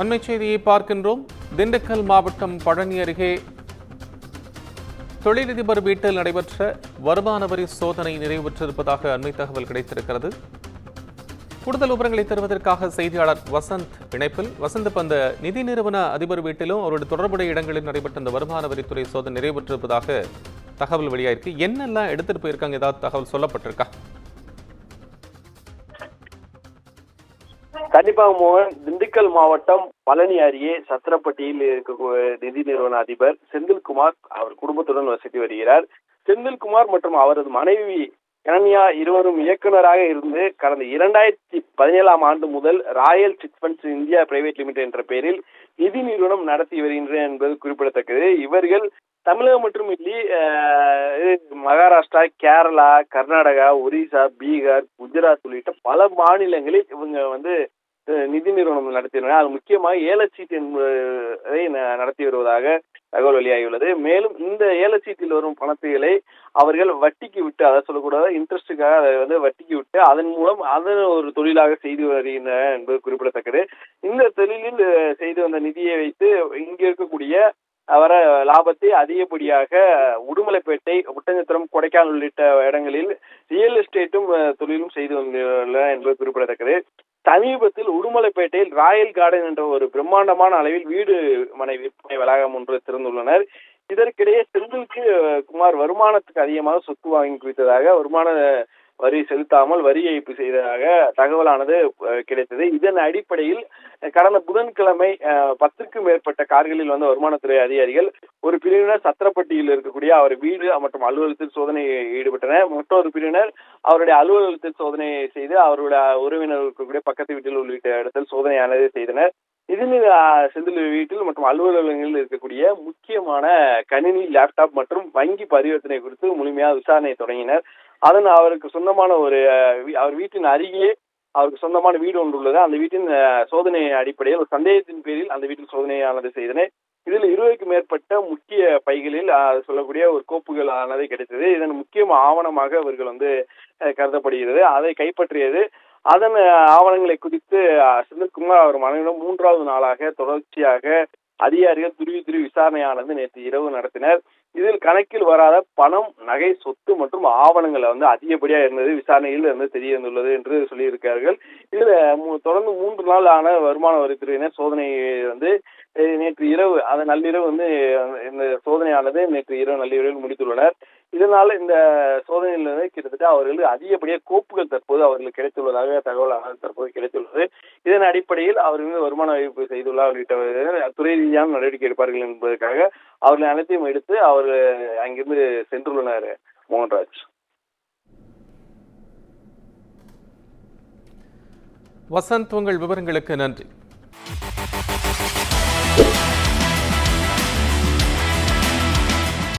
அண்மை செய்தியை பார்க்கின்றோம். திண்டுக்கல் மாவட்டம் பழனி அருகே தொழிலதிபர் வீட்டில் நடைபெற்ற வருமான வரி சோதனை நிறைவுற்றிருப்பதாக அண்மை தகவல் கிடைத்திருக்கிறது. கூடுதல் விவரங்களை தருவதற்காக செய்தியாளர் வசந்த் இணைப்பில். வசந்த் அந்த நிதி நிறுவன அதிபர் வீட்டிலும் அவருடைய தொடர்புடைய இடங்களில் நடைபெற்ற அந்த வருமான வரித்துறை சோதனை நிறைவேற்றிருப்பதாக தகவல் வெளியாயிருக்கு. என்னெல்லாம் எடுத்துட்டு போயிருக்காங்க? ஏதாவது தகவல் சொல்லப்பட்டிருக்கா? கண்டிப்பாக மோகன் திண்டுக்கல் மாவட்டம் பழனி அருகே சத்திரப்பட்டியில் இருக்க நிதி நிறுவன அதிபர் செந்தில்குமார் அவர் குடும்பத்துடன் வசித்து வருகிறார். செந்தில்குமார் மற்றும் அவரது மனைவி கனன்யா இருவரும் இயக்குநராக இருந்து கடந்த இரண்டாயிரத்தி பதினேழாம் ஆண்டு முதல் Royal Chit Funds India Private Limited என்ற பெயரில் நிதி நிறுவனம் நடத்தி வருகின்றனர் என்பது குறிப்பிடத்தக்கது. இவர்கள் தமிழகம் மற்றும் இல்லி மகாராஷ்டிரா கேரளா கர்நாடகா ஒரிசா பீகார் குஜராத் உள்ளிட்ட பல மாநிலங்களில் இவங்க வந்து நிதி நிறுவனம் நடத்தினர் அது முக்கியமாக ஏலச்சீட்டு என்பதை ந- நடத்தி வருவதாக தகவல் வெளியாகியுள்ளது. மேலும் இந்த ஏலச்சீட்டில் வரும் பணத்துகளை அவர்கள் வட்டிக்கு விட்டு அதை சொல்லக்கூடாது இன்ட்ரெஸ்ட்டுக்காக அதை வந்து வட்டிக்கு விட்டு அதன் மூலம் அதன் ஒரு தொழிலாக செய்து வருகின்றனர் என்பது குறிப்பிடத்தக்கது. இந்த தொழிலில் செய்து வந்த நிதியை வைத்து இங்கே இருக்கக்கூடிய வர லாபத்தை அதிகப்படியாக உடுமலைப்பேட்டை ஒட்டஞ்சத்திரம் கொடைக்கானல் உள்ளிட்ட இடங்களில் ரியல் எஸ்டேட்டும் தொழிலும் செய்து வந்துள்ளன என்பது குறிப்பிடத்தக்கது. சமீபத்தில் உடுமலைப்பேட்டையில் ராயல் கார்டன் என்ற ஒரு பிரம்மாண்டமான அளவில் வீடு மனை விற்பனை வளாகம் ஒன்று திறந்துள்ளனர். இதற்கிடையே செந்திலுக்கு குமார் வருமானத்துக்கு அதிகமாக சொத்து வாங்கி குவித்ததாக வருமான வரி செலுத்தாமல் வரி ஏய்ப்பு செய்ததாக தகவலானது கிடைத்தது. இதன் அடிப்படையில் கடந்த புதன்கிழமை அஹ், பத்துக்கும் மேற்பட்ட கார்களில் வந்த வருமானத்துறை அதிகாரிகள் ஒரு பிரிவினர் சத்திரப்பட்டியில் இருக்கக்கூடிய அவர் வீடு மற்றும் அலுவலகத்தில் சோதனை ஈடுபட்டனர். மற்றொரு பிரிவினர் அவருடைய அலுவலகத்தில் சோதனை செய்து அவருடைய உறவினர் இருக்கக்கூடிய பக்கத்து வீட்டில் உள்ளிட்ட இடத்தில் சோதனையானது செய்தனர். இதில் செந்தில் வீட்டில் மற்றும் அலுவலகங்களில் இருக்கக்கூடிய முக்கியமான கணினி லேப்டாப் மற்றும் வங்கி பரிவர்த்தனை குறித்து முழுமையாக விசாரணை தொடங்கினர். அதன் அவருக்கு சொந்தமான ஒரு அவர் வீட்டின் அருகே அவருக்கு சொந்தமான வீடு ஒன்று உள்ளது. அந்த வீட்டின் சோதனை அடிப்படையில் ஒரு சந்தேகத்தின் பேரில் அந்த வீட்டில் சோதனையானது செய்தனர். இதில் இருபதுக்கும் மேற்பட்ட முக்கிய பைகளில் சொல்லக்கூடிய ஒரு கோப்புகள் ஆனது கிடைத்தது. இதன் முக்கிய ஆவணமாக இவர்கள் வந்து கருதப்படுகிறது. அதை கைப்பற்றியது அதன் ஆவணங்களை குறித்து செந்தில்குமார் அவர் மனைவிடம் மூன்றாவது நாளாக தொடர்ச்சியாக அதிகாரிகள் துருவி துருவி விசாரணையானது நேற்று இரவு நடத்தினர். இதில் கணக்கில் வராத பணம் நகை சொத்து மற்றும் ஆவணங்கள் வந்து அதிகப்படியாக இருந்தது விசாரணையில் வந்து தெரிய வந்துள்ளது என்று சொல்லியிருக்கார்கள் இதில் தொடர்ந்து மூன்று நாள் ஆன வருமான வரித்துறையினர் சோதனை வந்து நேற்று இரவு அது நள்ளிரவு வந்து இந்த சோதனையானது நேற்று இரவு நள்ளிரவில் முடித்துள்ளனர். இதனால இந்த சோதனையிலிருந்து கிட்டத்தட்ட அவர்களுக்கு அதிகப்படியாக கோப்புகள் தற்போது அவர்களுக்கு கிடைத்துள்ளதாக தகவல் தற்போது கிடைத்துள்ளது. இதன் அடிப்படையில் அவர்கள் மீது வருமான அறிவிப்பு செய்துள்ளார் உள்ளிட்ட துறை ரீதியான நடவடிக்கை எடுப்பார்கள் என்பதற்காக அவர்கள் அனைத்தையும் எடுத்து அவர் அங்கிருந்து சென்றுள்ளனர் மோகன்ராஜ். வசந்த் உங்கள் விவரங்களுக்கு நன்றி.